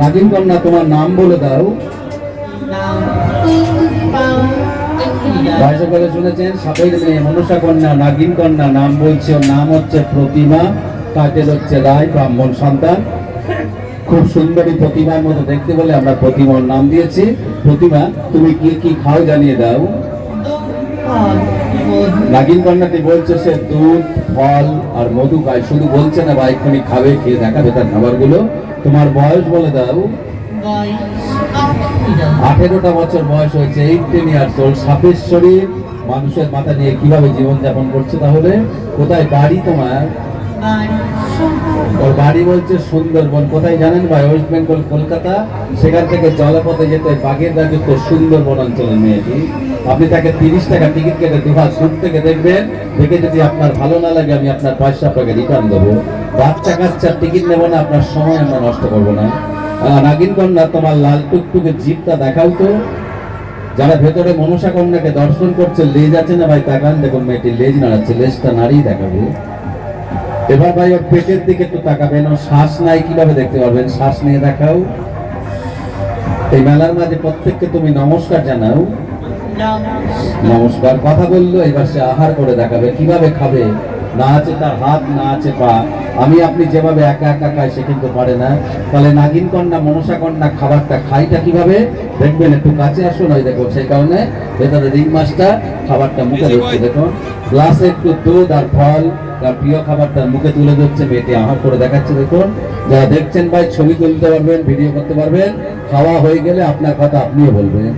নাগিন কন্যা, তোমার নাম বলে দাও। পাও করে শুনেছেন সাপের মেয়ে মনসা কন্যা, নাগিন কন্যা, নাম বলছে, ওর নাম হচ্ছে প্রতিমা টাইটেল হচ্ছে রায়, ব্রাহ্মণ সন্তান। খুব সুন্দরী প্রতিমার মতো দেখতে বলে আমরা প্রতিমার নাম দিয়েছি। প্রতিমা, তুমি কি কি খাও জানিয়ে দাও। নাগিন কন্যাটি বলছে, সে দুধ, ফল আর মধু খায়। শুধু বলছে না বা এক্ষুনি খাবে, খেয়ে দেখাবে তার খাবারগুলো। তোমার বয়স বলে দাও। আঠেরোটা বছর বয়স হয়েছে এইটিন ইয়ার্স ওল্ড সাপের শরীর মানুষের মাথা নিয়ে কীভাবে জীবনযাপন করছে তাহলে? কোথায় বাড়ি তোমার? ওর বাড়ি বলছে সুন্দরবন। কোথায় জানেন ভাই? West Bengal, Kolkata. সেখান থেকে জলপথে যেতে বাগের রাজত্ব সুন্দরবন অঞ্চলের মেয়েটি। আপনি তাকে তিরিশ টাকা টিকিট কেটে দুহাত দূর থেকে দেখবেন। দেখে যদি আপনার ভালো না লাগে, আমি আপনার পয়সা আপনাকে রিটার্ন দেবো। বাচ্চা কাচ্চার টিকিট নেব না, আপনার সময় আমরা নষ্ট করব না। নাগিন কন্যা, তোমার লাল টুকটুকে জিপটা দেখাও তো। যারা ভেতরে মনসা কন্যাকে দর্শন করছে, লেজ আছে না ভাই? তাকান, দেখুন মেয়েটি লেজ নাড়াচ্ছে, লেজটা নাড়িয়ে দেখাবে। এবার ভাই, ওর পেটের দিকে একটু তাকাবেন। ওর শ্বাস নাই, কীভাবে দেখতে পারবেন? শ্বাস নিয়ে দেখাও। এই মেলার মাঝে প্রত্যেককে তুমি নমস্কার জানাও। নমস্কার কথা বলল এবার সে আহার করে দেখাবে কীভাবে খাবে? না আছে তার হাত না আছে পা। আমি আপনি যেভাবে একা একা খাই সে কিন্তু পারে না। তাহলে নাগিন কন্যা মনসা কন্যা খাবারটা খাইটা কীভাবে? দেখবেন একটু কাছে আসুন ওই দেখো সেই কারণে ভেতরে রিং মাছটা খাবারটা মুখে ধরছে দেখুন। গ্লাসে একটু দুধ আর ফল তার প্রিয় খাবারটা মুখে তুলে ধরছে মেয়েটি আহার করে দেখাচ্ছে দেখুন। যারা দেখছেন ভাই ছবি তুলতে পারবেন ভিডিও করতে পারবেন। খাওয়া হয়ে গেলে আপনার কথা আপনিও বলবেন।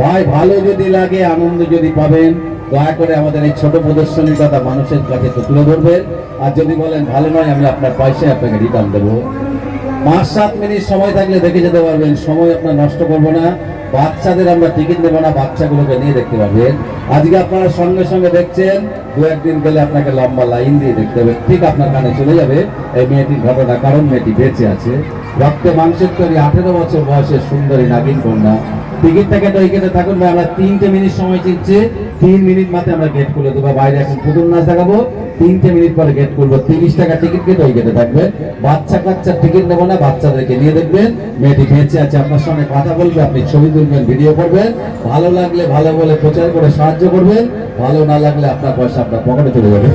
ভাই ভালো যদি লাগে, আনন্দ যদি পাবেন, দয়া করে আমাদের এই ছোট প্রদর্শনীর কথা মানুষের কাছে একটু তুলে ধরবেন। আর যদি বলেন ভালো নয়, আমি আপনার পয়সায় আপনাকে রিটার্ন দেবো। পাঁচ সাত মিনিট সময় থাকলে দেখে যেতে পারবেন, সময় আপনার নষ্ট করব না। বাচ্চাদের আমরা টিকিট দেবো না, বাচ্চাগুলোকে নিয়ে দেখতে পারবেন। আজকে আপনারা সঙ্গে সঙ্গে দেখছেন, দু একদিন গেলে আপনাকে লম্বা লাইন দিয়ে দেখতে হবে। ঠিক আপনার কানে চলে যাবে এই মেয়েটির ঘটনা, কারণ মেয়েটি বেঁচে আছে। রক্তে মাংসের তৈরি আঠেরো বছর বয়সের সুন্দরী নাগিন কন্যা। টিকিটটাকে তো কেটে থাকুন ভাই, আমরা তিনটে মিনিট সময় চিনছে তিন মিনিট মাত্র আমরা গেট খুলে দেবো। বাইরে এখন পুতুল নাচ দেখাবো। তিনটে মিনিট পরে গেট খুলবো তিরিশ টাকা টিকিট কেটে ওই কেটে থাকবে। বাচ্চা কাচ্চার টিকিট নেব না, বাচ্চাদেরকে নিয়ে দেখবেন। মেয়েটি বেঁচে আছে, আপনার সঙ্গে কথা বলবে, আপনি ছবি তুলবেন ভিডিও করবেন। ভালো লাগলে ভালো বলে প্রচার করে সাহায্য করবেন। ভালো না লাগলে আপনার পয়সা আপনার পকেটে চলে যাবে।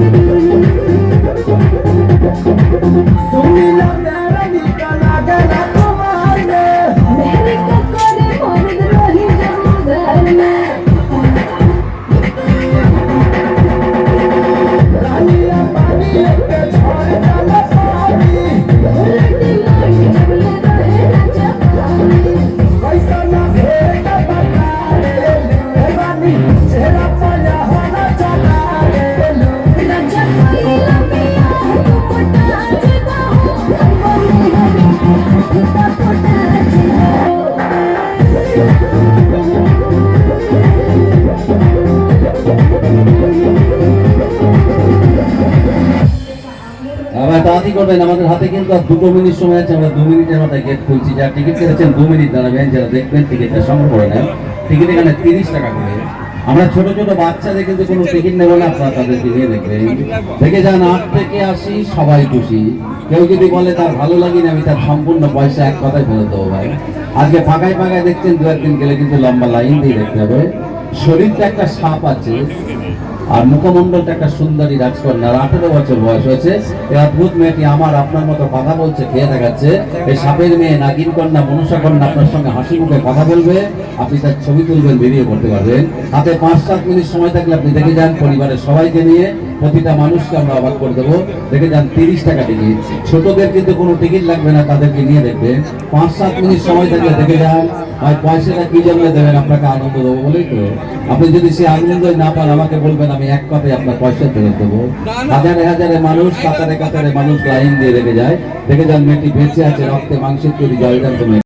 मेरे আবার তাড়াতাড়ি করবেন, আমাদের হাতে কিন্তু আর দুটো মিনিট সময় আছে, আমরা দু মিনিটের মাথায় গেট খুলছি। যারা টিকিট কেটেছেন, দু মিনিট দাঁড়াবেন, যারা দেখবেন টিকিটটা সংগ্রহ করে নেন। টিকিট এখানে তিরিশ টাকা করে। আমরা ছোট ছোট বাচ্চাদের কিন্তু কোনো টিকিট নেব না, আপনারা তাদেরকে নিয়ে দেখবেন। দেখে যান আট থেকে আসি, সবাই খুশি। কেউ যদি বলে তার ভালো লাগে না আমি তার সম্পূর্ণ পয়সা এক কথায় ফেরত দেবো ভাই। আজকে ফাঁকায় ফাঁকায় দেখছেন, দু একদিন গেলে কিন্তু লম্বা লাইন দিয়ে দেখতে হবে। শরীরটা একটা সাপ আছে। আর মুখমণ্ডলটা একটা সুন্দরী রাজকন্যার আঠেরো বছর বয়স হয়েছে। এ অদ্ভুত মেয়েটি আমার, আপনার মতো কথা বলছে, খেয়ে দেখাচ্ছে। এই সাপের মেয়ে নাগিন কন্যা, মনসা কন্যা আপনার সঙ্গে হাসি মুখে কথা বলবে। আপনি তার ছবি তুলবেন বেরিয়ে পড়তে পারবেন। হাতে পাঁচ সাত মিনিট সময় থাকলে আপনি দেখে যান পরিবারের সবাইকে নিয়ে। প্রতিটা মানুষকে আমরা অবাক করে দেবো। দেখে যান, তিরিশ টাকা টিকিট ছোটদের কিন্তু কোনো টিকিট লাগবে না, তাদেরকে নিয়ে দেখবেন। পাঁচ, সাত মিনিট সময় থাকলে দেখে যান আর পয়সাটা কি জন্য দেবেন, আপনাকে আনন্দ দেবো বলেই তো। আপনি যদি সে আনন্দ না পান, আমাকে বলবেন, আমি এক কথায় আপনার পয়সা ফেরত দেবো। হাজারে হাজারে মানুষ, কাতারে কাতারে মানুষ লাইন দিয়ে রেখে যায়। দেখে যান, মেয়েটি বেঁচে আছে, রক্তে মাংসের তৈরি জলজান্ত